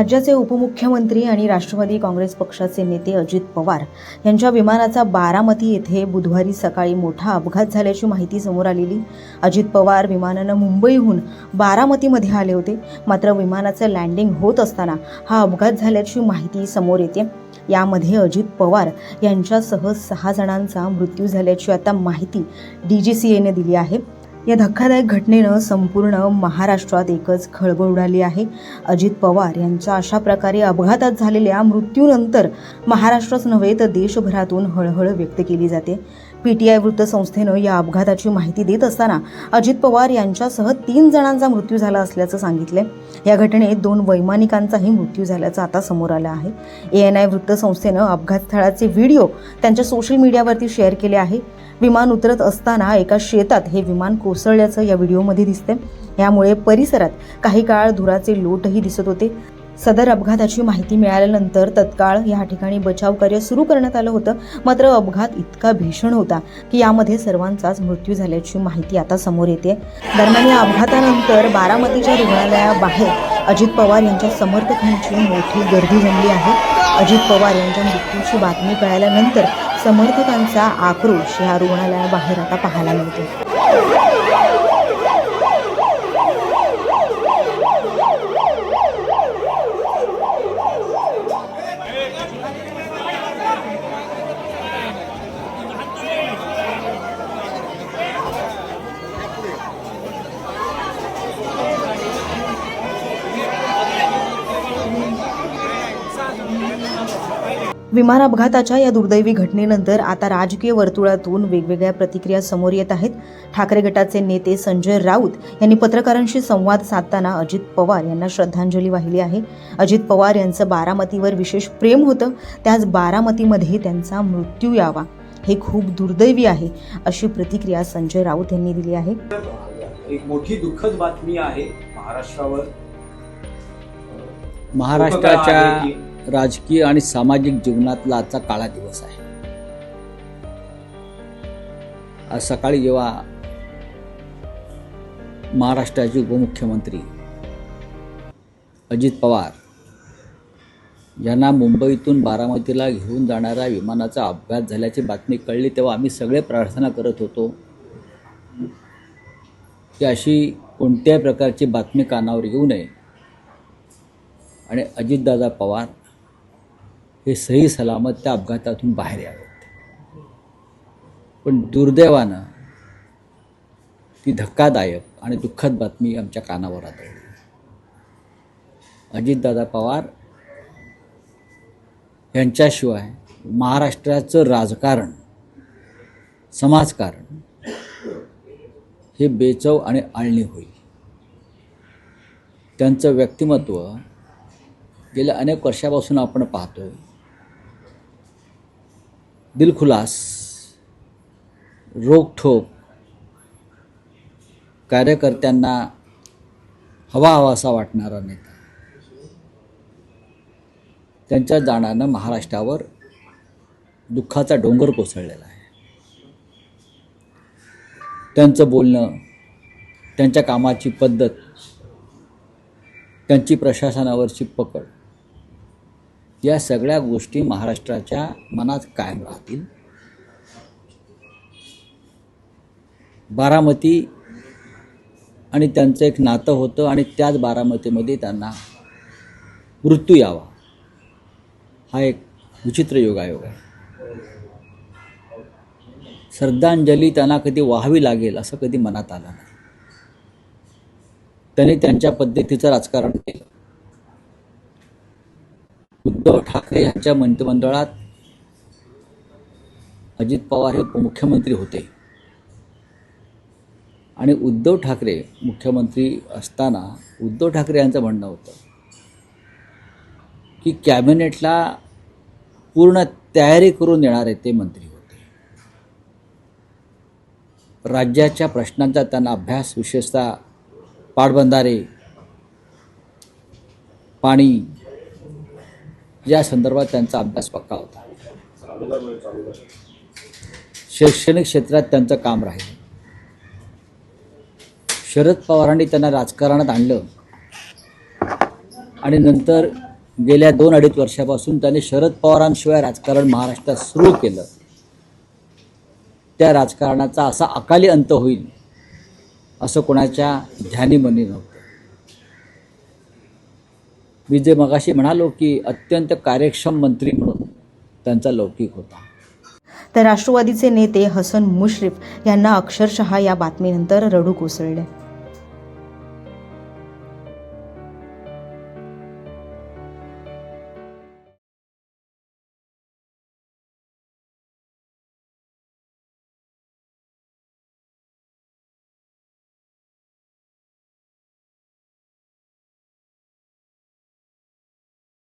राज्याचे उपमुख्यमंत्री आणि राष्ट्रवादी काँग्रेस पक्षाचे नेते अजित पवार यांच्या विमानाचा बारामती येथे बुधवारी सकाळी मोठा अपघात झाल्याची माहिती समोर आलेली. अजित पवार विमानानं मुंबईहून बारामतीमध्ये आले होते. मात्र विमानाचं लँडिंग होत असताना हा अपघात झाल्याची माहिती समोर येते. यामध्ये अजित पवार यांच्यासह सहा जणांचा मृत्यू झाल्याची आता माहिती डी जी सी एने दिली आहे. या धक्कादायक घटनेनं संपूर्ण महाराष्ट्रात एकच खळबळ उडाली आहे. अजित पवार यांच्या अशा प्रकारे अपघातात झालेल्या मृत्यूनंतर महाराष्ट्रच नव्हे तर देशभरातून हळहळ व्यक्त केली जाते. पीटीआय वृत्तसंस्थेनं या अपघाताची माहिती देत असताना अजित पवार यांच्यासह तीन जणांचा मृत्यू झाला असल्याचं सांगितलंय. या घटनेत दोन वैमानिकांचाही मृत्यू झाल्याचं आता समोर आलं आहे. ए एन आय वृत्तसंस्थेनं अपघात स्थळाचे व्हिडिओ त्यांच्या सोशल मीडियावरती शेअर केले आहे. विमान उतरत असताना एका शेतात हे विमान कोसळल्याचं या व्हिडिओमध्ये दिसतंय. यामुळे परिसरात काही काळ धुराचे लोटही दिसत होते. सदर अपघाताची माहिती मिळाल्यानंतर तत्काळ या ठिकाणी बचाव कार्य सुरू करण्यात आलं होतं. मात्र अपघात इतका भीषण होता की यामध्ये सर्वांचाच मृत्यू झाल्याची माहिती आता समोर येते दरम्यान या अपघातानंतर बारामतीच्या रुग्णालयाबाहेर अजित पवार यांच्या समर्थकांची मोठी गर्दी जमली आहे. अजित पवार यांच्या मृत्यूची बातमी कळाल्यानंतर समर्थकांचा आक्रोश या रुग्णालयाबाहेर आता पाहायला मिळतो विमान अपघाताच्या या दुर्दैवी घटनेनंतर आता राजकीय वर्तुळातून वेगवेगळ्या प्रतिक्रिया समोर येत आहेत. ठाकरे गटाचे नेते संजय राऊत यांनी पत्रकारांशी संवाद साधताना अजित पवार यांना श्रद्धांजली वाहिली आहे. अजित पवार यांचं बारामतीवर विशेष प्रेम होतं. त्याच बारामतीमध्ये त्यांचा मृत्यू यावा. हे खूप दुर्दैवी आहे अशी प्रतिक्रिया संजय राऊत यांनी दिली आहे. एक मोठी दुःखद बातमी आहे महाराष्ट्रावर. महाराष्ट्राच्या राजकीय आणि सामाजिक जीवनातला आजचा काळा दिवस आहे. आज सकाळी जेव्हा महाराष्ट्राचे उपमुख्यमंत्री अजित पवार यांना मुंबईतून बारामतीला घेऊन जाणाऱ्या विमानाचा अपघात झाल्याची बातमी कळली तेव्हा आम्ही सगळे प्रार्थना करत होतो की अशी कोणत्याही प्रकारची बातमी कानावर येऊ नये. आणि अजितदादा पवार हे सही सलामत त्या अपघातातून बाहेर यावेत पण दुर्दैवानं ती धक्कादायक आणि दुःखद बातमी आमच्या कानावर आदळली अजितदादा पवार यांच्याशिवाय महाराष्ट्राचं राजकारण समाजकारण हे बेचव आणि आळणी होईल. त्यांचं व्यक्तिमत्व गेल्या अनेक वर्षापासून आपण पाहतोय. दिलखुलास रोखठोक कार्यकर्त्यांना हवा हवासा वाटणारा नेता. त्यांच्या जाण्यानं महाराष्ट्रावर दुःखाचा डोंगर कोसळलेला आहे. त्यांचं बोलणं त्यांच्या कामाची पद्धत त्यांची प्रशासनावरची पकड या सगळ्या गोष्टी महाराष्ट्राच्या मनात कायम राहतील. बारामती आणि त्यांचं एक नातं होतं आणि त्याच बारामतीमध्ये त्यांना मृत्यू यावा. हा एक विचित्र योगायोग आहे. श्रद्धांजली त्यांना कधी व्हावी लागेल असं कधी मनात आलं नाही. त्यांनी त्यांच्या पद्धतीचं राजकारण केलं. उद्धव ठाकरे यांच्या मंत्रिमंडळात अजित पवार हे उपमुख्यमंत्री होते. आणि उद्धव ठाकरे मुख्यमंत्री असताना उद्धव ठाकरे यांचं म्हणणं होतं की कॅबिनेटला पूर्ण तयारी करून येणारे ते मंत्री होते. राज्याच्या प्रश्नांचा त्यांना अभ्यास विशेषतः पाटबंधारे पाणी या संदर्भात त्यांचा अभ्यास पक्का होता. शैक्षणिक क्षेत्रात त्यांचं काम राहील. शरद पवारांनी त्यांना राजकारणात आणलं. आणि नंतर गेल्या दोन अडीच वर्षापासून त्याने शरद पवारांशिवाय राजकारण महाराष्ट्रात सुरू केलं. त्या राजकारणाचा असा अकाली अंत होईल असं कोणाच्या ध्यानीमनी नव्हतं. मी जे मगाशी म्हणालो की अत्यंत कार्यक्षम मंत्री म्हणून त्यांचा लौकिक होता. तर राष्ट्रवादीचे नेते हसन मुश्रीफ यांना अक्षरशः या बातमीनंतर रडू कोसळले.